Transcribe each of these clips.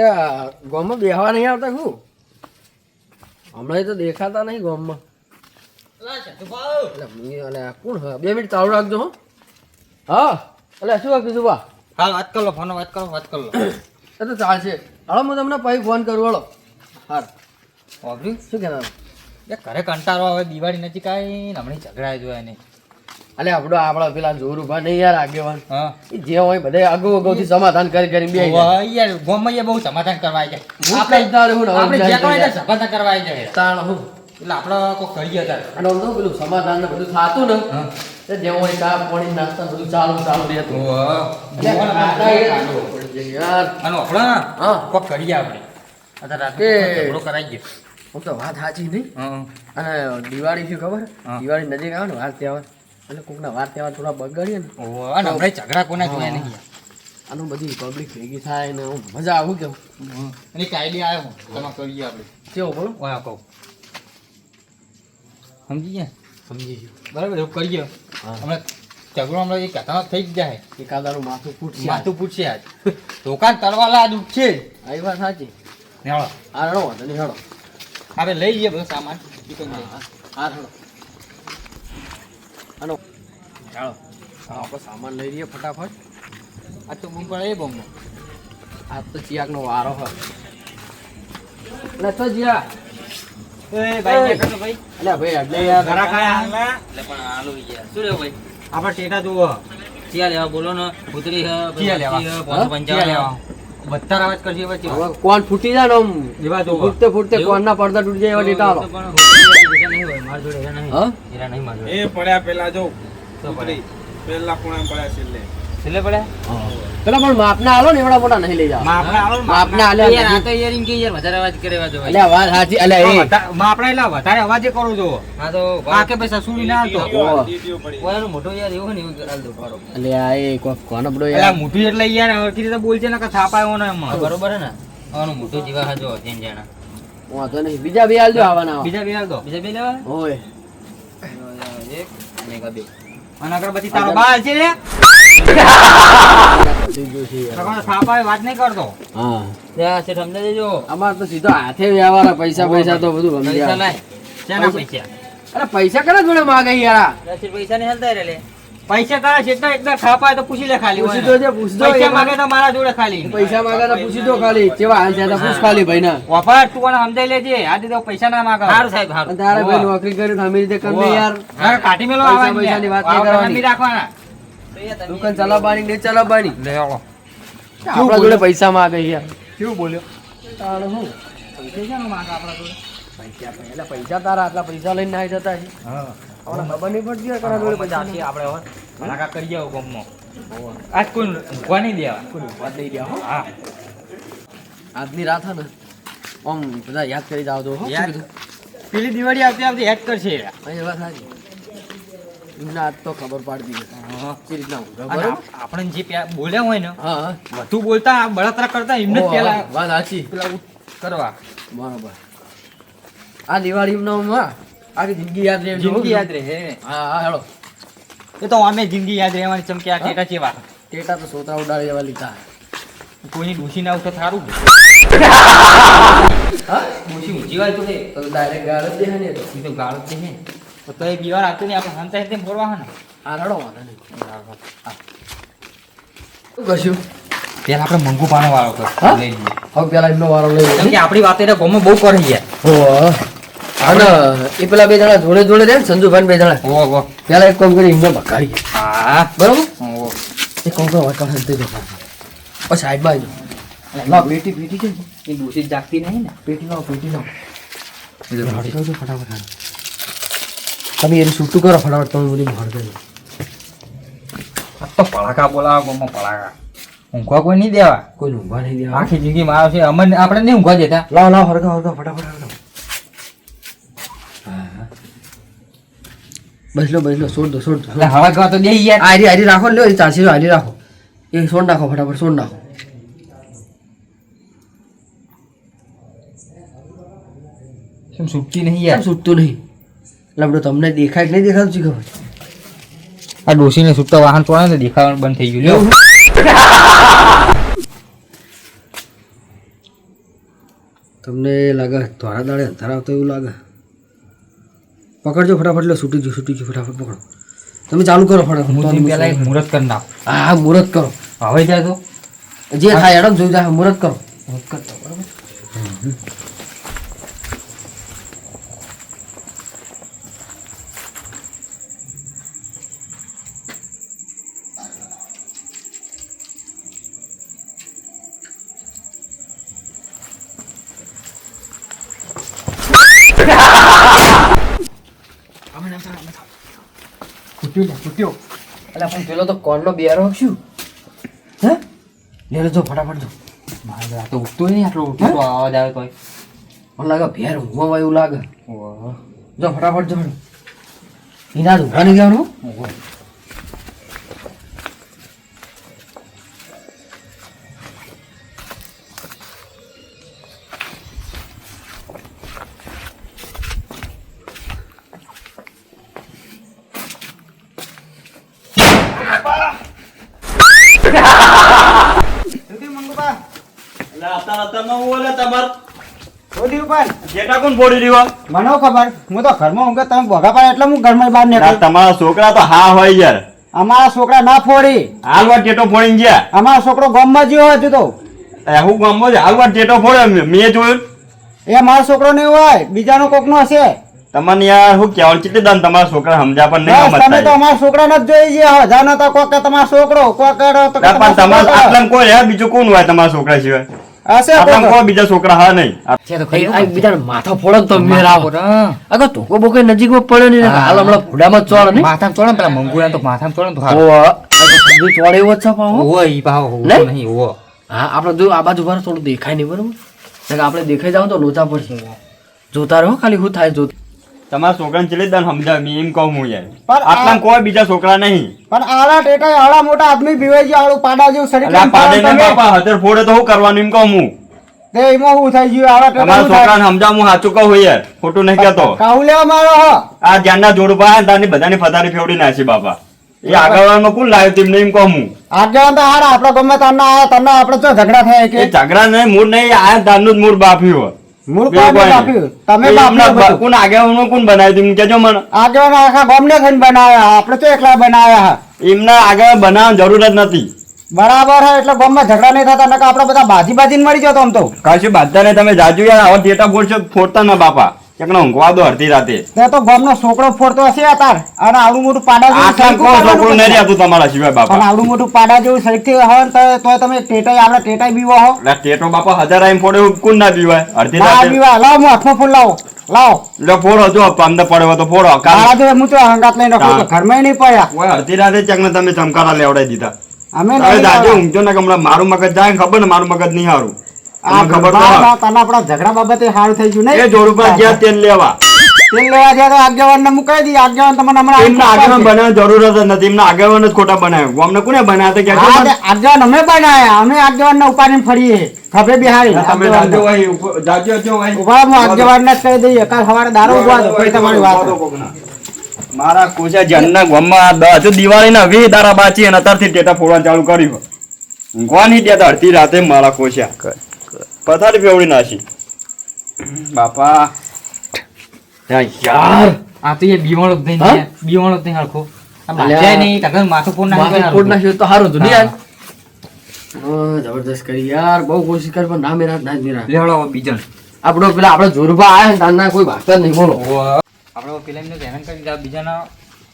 એટલે ગામમાં બેહવા નહીં આવતા શું? હમણાં તો દેખાતા નહીં ગામમાં. એટલે કોણ બે મિનિટ ચાલુ રાખજો હો. હા એટલે શું કીધું બા? હા વાત કરો ફોન વાત કરો વાત કરો એ તો ચાલશે. હાલો હું તમને પછી ફોન કરું હાલો. હાર ઓબરી શું કહેવાનું? એ ઘરે કંટાળો આવે દિવાળી નજીક આવી હમણાં ઝઘડાય જોયા નહીં. અલે આપડો આપડો પેલા જોર ઊભા નહીં યાર આગેવાન. જે હોય બધે અગાઉ અગાઉથી સમાધાન કરી કરી બે યાર ગોમૈયા બહુ સમાધાન કરવા આવી જાય. આપણે તારે હું આપણે જે કહેવાય સમાધાન કરવા આવી જાય. તાણ હું. એટલે આપણે કોઈ કરીએ તાર. અને આમ પેલું સમાધાન ને બધું થાતું ને તે જે હોય ચા પાણી નાસ્તા બધું ચાલુ ચાલુ રહેતું. યાર. અને આપણે હા. કોક કરીએ આપણે. અત્યારે રાતે કરાઈ ગયો. હું તો વાત સાચી નહીં. અને દિવાળી શું ખબર? દિવાળી નજીક આવે ને વાત તહેવાર એટલે કોકના વાર તહેવાર થોડા બગડીએ ને. અને આપણે ઝઘડા કોના જોયા નહીં. આનું બધી પબ્લિક ભેગી થાય ને મજા આવું કેવું? અને કાયદી આવ્યો તમે કરીએ આપણે. કેવો બોલો? હા કહું. સમજી ગયા? સમજી ગયું. બરાબર એવું કરીએ. હમણાં ઝઘડો હમણાં એક કથામાં થઈ જ જાય. એકાદાનું માથું ફૂટશે માથું પૂછશે આજ. દુકાન આજ ઉઠશે. જ આવી વાત સાચી. હળો. આ રડો વાંધો નહીં આપણે લઈ જઈએ બધો સામાન. હા રડો આનો ચાલો. આપણે સામાન લઈ લઈએ ફટાફટ. આ તો બૂમ એ બૂમ આ તો ચિયાકનો વારો હોય. એટલે તો જ્યાં એ ભાઈ, ભાઈ. ભાઈ એટલે ભાઈ એટલે ઘરા ખાયા. એટલે પણ આલુ યાર શું લેવું ભાઈ? આપણે ટેટા જુઓ. ચિયા લેવા બોલો ને. ચિયા લેવા? લેવા. અવાજ કરશે એવા કોણ ફૂટી જાય ને આમ. ફૂટતે ફૂટતે કોણ ના પડદા તૂટી જાય એવા ડેટા નહીં હોય, મારા જોડે હીરા નહીં. હા? હીરા નહીં મારા જોડે. એ પડ્યા પેલા જો શું પડે? પેલા ખૂણા પડ્યા છેલ્લે. છેલ્લે પડ્યા? પેલા પણ માપના આલો ને એવડા મોટા નહીં લઈ જાવ માપના આલો માપના આલે યાર, આ તો યાર કે યાર વધારે અવાજ કરે એવા એટલે આ વાત એટલે એ. માપના એટલે વધારે અવાજે કરો છો હા તો આ કે પૈસા સુડી ના આવતો ઓહો. દીદીઓ મોટું યાર એવું ને એવું કરાવી દો પાડો. એટલે આ એ કોનો પડો યાર. મોટું એટલે યાર રીતે બોલશે ને કે ને એમાં. બરોબર હે ને? આનું મોટું જીવા હાજો જેન જાણા વાંધો નહીં. બીજા બે આલજો આવવાના બીજા બે હાલ દો બીજા બે લેવા ઓય. એક અને એક બે અને અગરબત્તી તારો બાલ છે આવે વાત નહીં કરતો. હા. સમજાઈ દેજો. અમાર તો સીધો હાથે વ્યવહાર પૈસા પૈસા તો બધું પૈસા અરે પૈસા કના જોડે માગે યાર? પૈસા નહીં હલતા રે લે પૈસા તારા જેટલા એકદમ થાપ તો પૂછી લે ખાલી પૂછી દો. પૂછી દો પૈસા માંગે તો મારા જોડે ખાલી. પૈસા માંગે તો પૂછી દો ખાલી કેવા હાલ છે પૂછ ખાલી ભાઈ ના વફાર તું મને સમજાઈ લેજે. આ દીધો પૈસા ના માંગે. સારું સાહેબ સારું તારા ભાઈ નોકરી કરી તો અમે રીતે કરી યાર. કાઢી મેલો પૈસા આવવાની પૈસાની વાત. નહીં કરવાની. નહીં રાખવાના. દુકાન ચલાવવાની ને ચલાવવાની? લે આવો. આપણા જોડે પૈસા માંગે યાર. કેવું બોલ્યો? તારે શું? પૈસા માંગે આપણા જોડે. પૈસા પહેલા પૈસા તારા આટલા પૈસા લઈને આવી જતા છે. હા. આપણને ખબર નહીં પડતી આપણે ભલાકા કરી આવો ગામમાં. આજ કોઈ ઊંઘવા નહીં દેવા. કોઈ વાત નહીં દેવા હા. આજની રાત હે ને આમ બધા યાદ કરી જાવ તો. કીધું? પેલી દિવાળી આવતી આવતી હેડ કરશે. એ વાત સાચી. એમને આજ તો ખબર પાડતી છે રીતના આપણે જે બોલ્યા હોય ને વધુ બોલતા બળતરા કરતા એમને પેલા વાત સાચી. પેલા કરવા. બરોબર. આ દિવાળી આખી જિંદગી યાદ રહે જિંદગી યાદ રહે. હા હા હેલો. એ તો અમે જિંદગી યાદ રહેવાની ચમકે આ ટેટા કેવા ટેટા તો સોતરા ઉડાડી જવા લીધા. કોઈની ડૂસી ના ઉઠે સારું હા? ડૂસી ઊંચી હોય તો તો ડાયરેક્ટ ગાળ જ દે ને તો. એ તો ગાળો જ છે તો તો એ બીવાર આવતું નહીં આપણે હંતા તેમ ફોરવા હને આ રડો વાંધો નહીં. શું કશું પેલા આપણે મંગુ પાનો વાળો કર લઈ લઈએ હવે પેલા એમનો વાળો લઈ આપણી વાત એને ગોમાં બહુ કરી ગયા. અને એ પેલા બે જણા જોડે જોડે રહે ને સંજુભાઈ બે જણા. ઓ ઓ પેલા એક કામ કરી એમને ભગાડી હા. બરોબર? ઓ એક કામ કરો વાકા હંતે જો ઓ સાઈડ બાજુ. લા બેટી બેટી પેટી છે ને? એ ડોસી જાગતી નહીં ને? પેટી લાવો પેટી લાવો. ફટાફટ. તમે એને છૂટું કરો ફટાફટ તમે બોલી હાડ દેજો આ તો પડાકા બોલાવા ગોમાં પડાકા. ઊંઘવા કોઈ નહીં દેવા. કોઈ ઊંઘવા નહીં દેવા. આખી જિંદગી મારો છે. અમને આપણે નહીં ઊંઘવા દેતા. લાવ લાવ હરગાવ હરગાવ ફટાફટ હરગાવ બસ લો બસ લો છોડ દો છોડ દો હવા ગવા તો દે યાર. આરી આરી રાખો લ્યો એ ચારસી આરી રાખો. એ છોડ નાખો ફટાફટ છોડ નાખો. કેમ છૂટતી નહીં યાર? છૂટતું નહીં? બધું તમને દેખાય કે નહીં દેખાતું છે ખબર? આ ડોસીને છૂટતા વાહન તો ને દેખાવાનું બંધ થઈ ગયું. લ્યો. તમને લાગે ધોળા દાડે અંધાર આવતો એવું લાગે? પકડજો ફટાફટ લો છૂટી ગયું છૂટી ગયું ફટાફટ પકડો. તમે ચાલુ કરો ફટાફટ હું પહેલા એક મુહૂર્ત કરી નાખો. હા હા મુહૂર્ત કરો. હવે જાય તો? જે થાય એડમ જોઈ જાય મુહૂર્ત કરો. મુહૂર્ત કરતો બરાબર? ફૂટ્યું ને ફૂટ્યો એટલે પણ પેલો તો કોણનો બિયારો શું? હે? લે લે જો ફટાફટ જો. મારે આ તો ઉઠતો નહીં આટલો ઉઠતો અવાજ આવે કોઈ મને લાગે ભેર ઊંઘવા એવું લાગે. જો ફટાફટ જો. એના જ ઊંઘા નહીં જવાનું. મને ખબર? હું તો ઘરમાં ઊંઘે તમે ભોગા પાડે એટલે હું ઘરમાં બહાર નીકળ. તમારા છોકરા તો હા હોય યાર. અમારા છોકરા ના ફોડી. હાલવા ટેટો ફોડી ગયા. અમારો છોકરો ગામમાં જ્યો હજુ તો. હું ગામમાં જ હાલવા ટેટો ફોડ્યો મેં જોયું. એ મારો છોકરો નહીં હોય બીજાનો કોકનો હશે. તમને યાર હું કેવાનું કેટલી દાન તમારા છોકરા સમજા પણ નહીં સમજતા તમે તો અમારા છોકરા ન જોઈ ગયા હજાર નતા કોક તમારો છોકરો કોક તો પણ તમારા આટલા કોઈ હે બીજું કોણ હોય તમારા છોકરા સિવાય? બીજા છોકરા હા નહીં. છે તો એ આ ખરી માથા ફોડો તો મેર આવો હા. આગળ ધોકો બોકો નજીકમાં પડ્યો નહીં ને હાલ હમણાં ફૂડામાં માં ચોળ ને માથામાં ચોળ પેલા મંગુરા તો માથામાં ચોળ તો ચોળ એવો છે. ઓવો ઈ ભાવ નહીં? ઓવો હા આપણે જો આ બાજુ ભરો થોડું દેખાય નહીં બરોબર. નકર આપણે દેખાઈ જાવ તો લોચા પડશે. જોતા રહો ખાલી હું થાય જો તમારા છોકરાને કેટલી દાન સમજાવે? એમ કહું હું યાર. પણ આટલા કોઈ બીજા છોકરા નહીં. પણ આલા ટેટા આલા મોટા આદમી પીવાય ગયા આળું પાડા જેવું શરીર આ પાડે. બાપા હતર ફોડે તો હું કરવાનું એમ કહું હું. તે એમાં હું થઈ ગયું આવા ટેટા તમારા? છોકરાને સમજાવ હું સાચું કહું યાર. ખોટું નહીં કહેતો. કાહુ લેવા મારો હો? આ જ્ઞાનના જોડ પાસે તારની બધાની ફતારી ફેવડી નાખી બાપા. એ આગળવાનો કોણ લાવ્યું તેમને એમ કહું હું. આગળ તો હારા આપણા ગમે તને આયા તને આપણે ઝઘડા થાય કે ઝઘડા નહીં મૂળ નહીં આ દાનનું જ મૂળ બાફ્યું મૂળ તમે. કોણ આગેવાનો કોણ બનાવ્યું તું? મને. આગળ આખા ગામને થઈને બનાવ્યા આપણે તો એકલા બનાવ્યા એમના આગળ બનાવવાની જરૂર જ નથી. બરાબર હે એટલે ગામમાં ઝઘડા નહીં થતા નકર આપણે બધા બાજી બાજીને મરી જતો આમ તો. કશું બાંધતા નહીં તમે જાજુ યાર આવા ફોડશો ફોડતા ના બાપા. એકનો ઊંઘવા દો અડધી રાતે. તે તો ગામનો છોકરો ફોડતો હશે અતાર અને આવડું મોટું પાડા જેવું આટલા સરખું કોઈ કરવાનું છોકરું રહેતું તમારા સિવાય બાપા. અને આવડું મોટું પાડા જેવું સરખી હોય ને તો- તોય તમે ટેટાઈ આપણે ટેટાઈ બીવો હો. એટલે ટેટો બાપા હજાર આઈમ ફોડે એવું કોણ ના પીવાય અડધી ના રાતે. બીવા લાવો હું હાથમાં ફૂલ લાવો. લાવો. એટલે ફોડો જો અંદર પડ્યો તો ફોડો. કાલ મારા જોડે હું તો હંગાત લઈને રાખું હા. ઘરમાં નહીં પડ્યા. ઓય અડધી રાતે ચેક ને તમે ચમકારા લેવડાવી દીધા. અમે હવે નહીં ઊંઘજો ને કે હમણાં મારું મગજ જાય ને ખબર ને મારું મગજ નહીં હારું. આ ખબર ના, તો ના, તને આપણા ઝઘડા બાબતે સારું થઈ ગયું એ નહીં ગયા તેલ લેવા. તેલ લેવા ગયા તો આગેવાનને મુકાઈ દી આગેવાન તમને હમણાં એમના આગેવાન બનાવવાની જરૂર જ નથી. એમના આગેવાન જ ખોટા બનાવ્યા. અમને કોને બનાવ્યા? તે હા, આગેવાન અમે બનાયા અમે આગેવાનને ઉપાડીને ફરીએ. ખભે બિહારી તમે જાજો ભાઈ જાજો જો ભાઈ ઊભા હું આગેવાનને જ કહી દઈએ. કાલ સવારે દારૂ ઊભા દો પછી તમારી વાત મારા કોશા જનના ગામમાં દસ દિવાળીના વીસ દારા બાચી અને અત્યારથી ટેટા ફોડવાનું ચાલુ કર્યું. ઊંઘવા નહીં અડધી રાતે મારા કોશા પથારી ફેવડી નાખી. બાપા. યાર. આ તો એ બીવાણો જ નહીં? બીવાણો જ નહીં હરખો આ નહીં કાકા માથું ફોડ નાખી ફોડ નાખ્યું તો સારું હતું યાર. જબરદસ્ત કરી યાર. બહુ કોશિશ કર પણ ના મેરા ના જ મેરા. લેવડો બીજન આપણો પેલા આપણે જોરબા આયા ને તારના કોઈ ભાષા જ નહીં બોલો. આપણે પેલા એમને હેરાન કરી દીધા બીજાના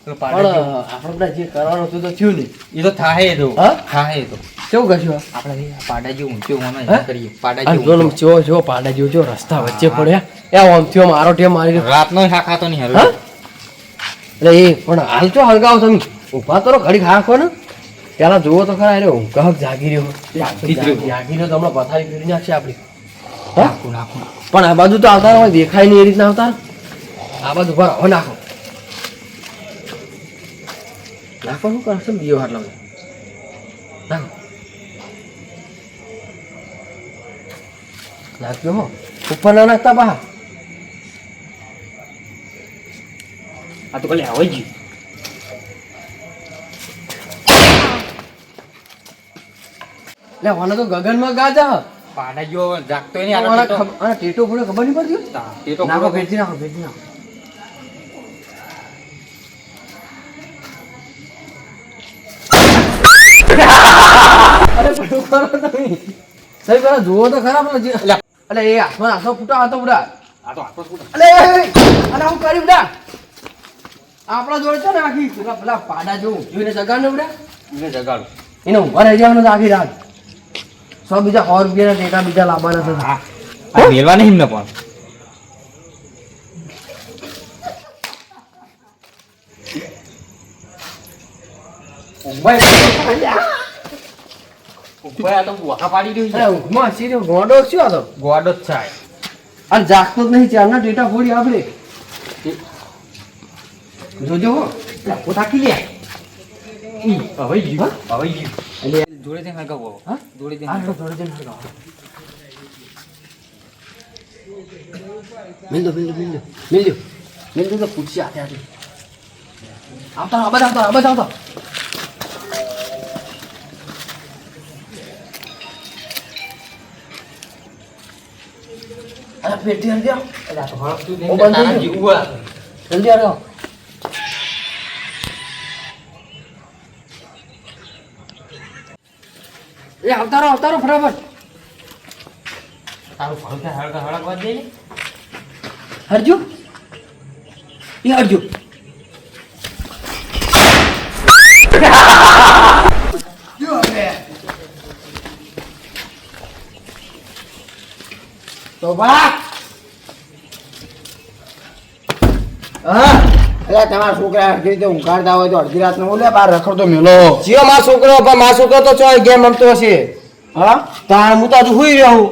આપણે જે કરવાનું હતું તો થયું નહીં. એ તો થાહે તો. હા? એ તો. કેવું કશું આપણે પાડા જેવું ઊંચું હોવાનો કરીએ. પાડા જેવું જો જો જો પાડા જેવો જો રસ્તા વચ્ચે પડ્યા. એ થયો મારો ટેમ મારી રાતનો શાક ખાતો નહીં હા? હારું એટલે એ પણ હાલ તો હળગાવો તમે. ઊભા તો ઘડી ખાખો ને. પેલા જુઓ તો ખરા અરે ઊંઘ જાગી રહ્યો. જાગી રહ્યો. તો હમણાં પથારી ફેરી નાખશે આપણી. પણ આ બાજુ તો આવતા દેખાય નહીં એ રીતના આવતા આ બાજુ પર નાખો. નાખો શું કરશો દિયો હાટલા નાખો નાખ્યો હો ઉપર ના નાખતા બહાર આ તો કાલે આવે જ એટલે મને તો ગગનમાં ગાજા પાડા જો જાગતો નહીં આનો ટેટો. પડે ખબર નહીં પડતી ટેટો નાખો. ભેજી નાખો ભેજી નાખો અરે કરો તમે? સહી પેલા જુઓ તો ખરા પેલા એટલે એ હાથમાં હાથો ફૂટા એ, એ, અલે હું કરી બધા? આપણા જોડે છે ને આખી? પેલા પેલા પાડા જેવું. જોઈને જગાડને બધા? એને જગાડું. એને ઊભા રહી જવાનું તો આખી રાત. સો બીજા સો રૂપિયાના ટેકા બીજા લાવવાના છે. હા. આ નહીં એમને પણ. આ તો વાંકા પાડી રહ્યું છે. ઊંઘમાં ગોંડો શું હતો ગોડો જ થાય. અને જાગતો જ નહીં ચારના ટેટા ફોડી આપણે જોજો થાકી લે હવે ગયું હવે ગયું એટલે જોડે જઈને હગાવો હા? જોડે જઈને આ હગાવો. જોડે જઈને હળગાવો. મિલ દો મિલ દો મિલ દો મિલ દો મિલ દો તો ખુરશી હાથે હાથે. આવતા આબાદ આવતા આબાદ આવતા. પેટી બંધ થઈ ગયું. જલ્દી એ આવતા રહો ફટાફટ તારું હળગા હળગા હળગવા દે ને. એ હરજો તો બા હા. એટલે તમારા છોકરા અડધી રીતે ઊંઘાડતા હોય તો અડધી રાતનો ઓલે બાર રખડતો મેલો. જીઓ માં છોકરો પણ માં છોકરો તો ચોય ગેમ રમતો હશે. હા? તાણ હું તો હજુ હુઈ રહ્યો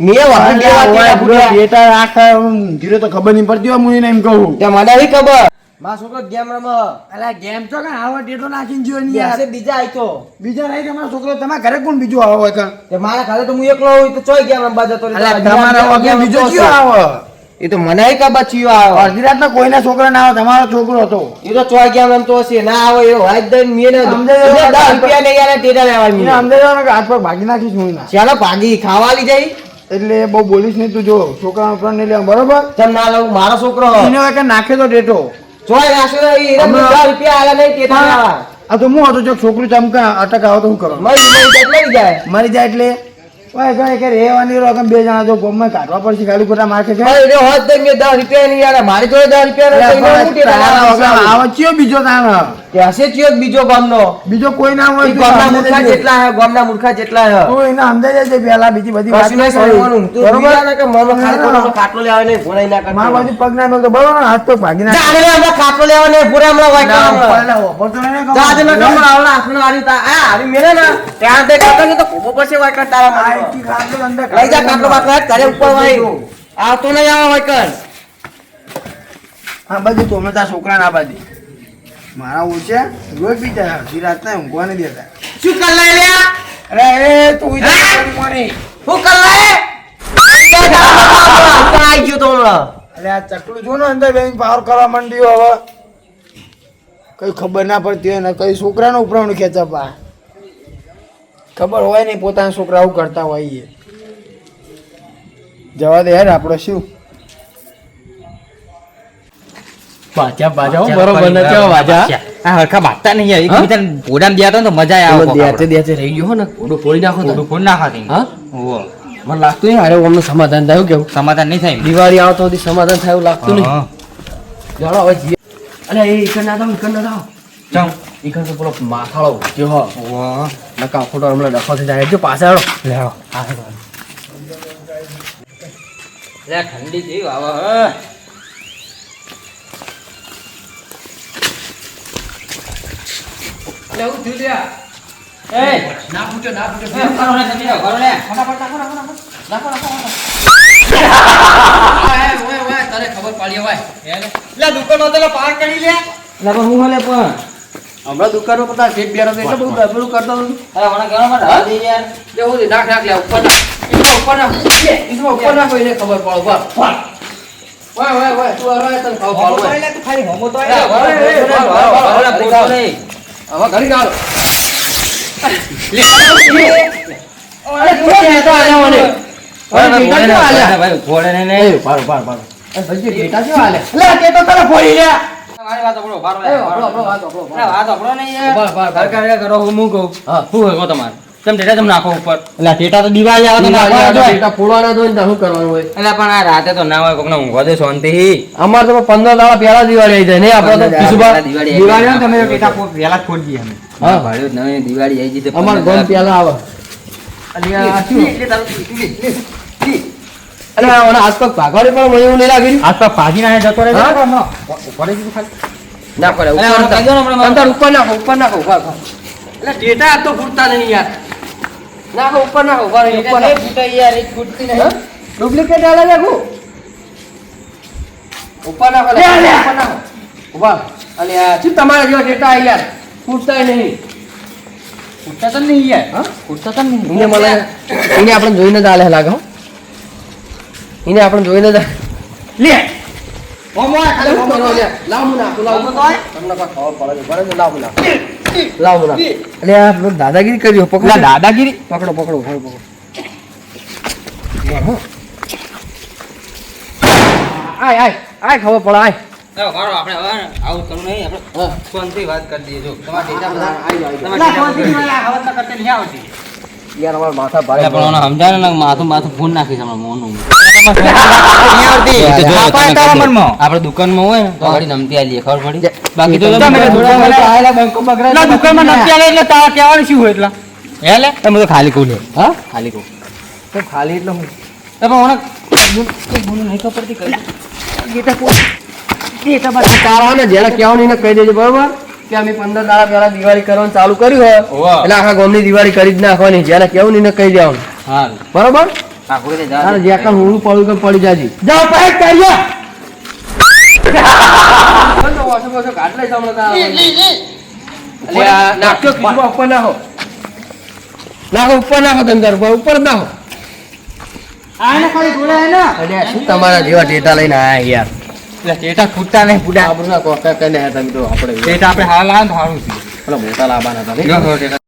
મેં વાહન બેટા દેવા હોય, બેટા આખા ઊંઘી તો ખબર નહીં પડતી હોય હું એને એમ કહું. તે મને નહીં ખબર. માં છોકરો ગેમ રમ. અલા ગેમ છો કે આવો ટેટો નાખીને જ્યો નહીં યાર. બીજા આઈ તો બીજા નહીં તમારા છોકરો તમારા ઘરે કોણ બીજું આવો હોય કાં? તે મારા ખાતે તો હું એકલો હોય તો ચોય ગેમ રમવા જતો અલા તમારા ગેમ બીજો કયો. આવે. એ તો મને નહીં ખબર આવ્યો આવે અડધી રાતના કોઈના છોકરા ના આવે તમારો છોકરો હતો. એ તો ચોય ગેમ તો હશે. ના આવે એ વાત દઈ મેં ને સમજાય રૂપિયા નહીં યાર ટેટા લેવા મેં. કે હાથ પર ભાગી નાખી છું ના ચાલો ભાગી. ખાવા લઈ જાય. એટલે બહુ બોલીશ નહીં તું જો છોકરા પ્રાણ નહીં લેવા બરોબર? તમ ના લઉં મારો છોકરો એને કાંઈ નાખે તો ડેટો ચોય નાખ્યો એને રૂપિયા આલે નહીં ટેટા લેવા. આ તો હું હતો જો છોકરું ચમકા અટક આવો તો હું કરો? મરી જાય. મરી જાય એટલે? ઓય કઈ કે રહેવાની રહો બે જણા તો ગોમમાં કાઢવા પડશે ખાલી ખોટા માર્કે છે મરી રહ્યો હોત તો મેં દસ રૂપિયા નહીં યાર મારી જોડે દસ રૂપિયા નથી, વગર લેવા આવે ચિયો બીજો તાણ કે ચિયો બીજો ગામનો. બીજો કોઈ ના હોય ગામના મૂર્ખા જેટલા હે ગામના મૂર્ખા જેટલા હે. તું એને સમજાઈ જાય પહેલા બીજી બધી વાત કશું નહીં તું બરોબર? બીજા કે મનો ખાટલો ના. લેવા નહીં, ભોળાઈ ના કરતો. મારા બાજુ પગ ના મેલતો બરોબર હાથ પગ ભાગી નાખે. જા, આગળ હમણાં લેવા નહીં, ભૂરા હમણાં વાંકા ના, હમણાં. તો નહીં જા, આજે મેં કહું. આવડા હાથમાં વાળી તા- આ હારી મેલે ને, ત્યાં તે કાકા તો ખોબો પડશે વાંકા તારા લઈ જા કાકડો બાટલો તારે ઉપર ભાઈ આવતો નહીં આવા વાંકણ. કર હા બધું તમે તાર છોકરા ના બાજુ મારા ઓછે રોજ બી જાય અડધી રાતના ઊંઘવા નહીં દેતા શું કર લ્યા? અરે એ તું? શું કર લાય? આઈ ગયો તો અરે આ ચકલું જો ને અંદર બેન પાવર કરવા માંડ્યો હવે કઈ ખબર ના પડતી હોય ને કઈ છોકરાનો ઉપરાણું ખેંચવા ખબર હોય નહીં પોતાના છોકરા આવું કરતા હોય જવા દે યાર આપણે શું? હો, બરોબર આ હરખા નહીં તો મજા આવે દેતે દેતે રહી ગયો ને. નાખો તો. હા? મને લાગતું નહીં સમાધાન થયું. કેવું? સમાધાન નહીં થાય દિવાળી આવતો સમાધાન થયું લાગતું નહીં. જાણો હવે એ. ઈકણ તો પેલો માથાળો જે હો. નકા ફોટો હમણાં ડખો થઈ જાય. જો પાછા હેડો. લેવો. લે, ઠંડી કેવી આવે હે. લેવું થયું લ્યા એ, ના ફૂટે ના ફૂટે જમી લો. ઓય ઓય તારે ખબર પાડી હોય. લે, દુકાનમાં તો લે, પાર કરી લે. લા હું હાલે પણ? હમણાં દુકાનો પતા શેઠ તો એટલે બહુ ડબલું કરતો હતો. અરે, હમણાં ઘરમાં હા? દઈ યાર. લે હું નાખ નાખ લે ઉપર ના ઉપર ના ઇસમાં ઉપર ના કોઈને ખબર પડો. બસ તું તને લે, તું ખાલી હોમો તો નહીં. હવે ઘડી ગાળો અરે તું કહેતો મને હાલ્યા? ભાઈ ફોડે ને એ, પાડો, પાડો, પાડો. એ, ભાઈજી, કેવા હાલ્યા? લે તે તો તને ફોડી લે વાત બારો. આપણો, વાત આપણો, યાર. કરો, હું હું કહું. હા. કહો તમારે? નાખો ઉપર? એટલે તો દિવાળી આવે તો દિવાળી નાખવાના તો હોય. ટેટા ફોડવાના જ હોય ને તો શું કરવાનું હોય એટલે પણ આ રાતે તો ના હોય કોકને ઊંઘવા દે શાંતિ અમારે તો પંદર દાડા પહેલા દિવાળી આવી જાય નહીં આપણે તો કિશુભા? દિવાળી આવી દિવાળી જાય. આવે તમે ટેટા ફો- વહેલા જ દઈએ અમે હા. ભાડ્યું જ દિવાળી આવી જશે અમાર ગમ આવે શું? ઓના હાથ આસપાસ ભાગવાડી પણ મને એવું નહીં લાગી તો પાજી ના જતો રહે? ના પડે. અંદર ઉપર નાખો ઉપર નાખો. એટલે ટેટા આ તો ફૂટતા નહીં યાર નાખો ઉપર નાખો ઉપર રહી, ઉપર નાખો. હા? ડુપ્લિકેટ આલે નાખો ઉપર નાખો ઉપર નાખો ઊભા અને શું તમારા જેવા ટેટા આ યાર ફૂટતાય નહીં ફૂટતા તો નહીં યાર. હા? ફૂટતા તો નહીં. મને આપણે જોઈને જ આલે લાગે હો એને આપણે જોઈને લે. કરો? લે. લાવ લાવ તમને કોઈ ખબર પડે છે લાવ હું લાવ મુના એટલે આ દાદાગીરી કર્યો પકડો. દાદાગીરી? પકડો પકડો પકડો પકડો. આય આય આય ખબર પડે આય. આપણે હવે આવું કરવું નહીં, આપણે. શાંતિથી વાત કરી દઈએ. જો, તમારા બધા- બધા- યાર અમારા માથા ભારે પણ ઓને સમજાવે ને માથું માથું ફોન નાખીશ હમણાં મોંનું. આપડે. આપણે દુકાનમાં હોય ને તો નમતી આલીએ ખબર પડી? બાકી તો એટલે તારા કહેવાનું શું હોય એટલે? હે લે તમે તો ખાલી કહું હા? ખાલી કહું તો ખાલી એટલે હું. તમે પણ ઓને ગુન- નહીં ખબર પડતી કઈ તારા ને જેને કહેવાનું એને કહી દેજો બરોબર? કે અમે પંદર દાડા પહેલા દિવાળી કરવાનું ચાલુ કર્યું હોય એટલે આખા ગામની દિવાળી કરી જ નાખવાની જેને કેવું નહીં કહી દેવાનું. હા બરોબર? જા. હું પડું કે પડી જાજી. જાઓ પેક ખીચમાં ઉપર નાખો. નાખો ઉપર નાખો ધંધર ઉપર નાખો. શું તમારા જેવા ડેટા લઈને આયા યાર? ટેટા ફૂટતા નહીં. ફૂટા આપણું કોકા કને તમે તો આપણે ચેટા આપણે હાલ આવે ને સારું છે મોટા લાવવાના હતા નહીં?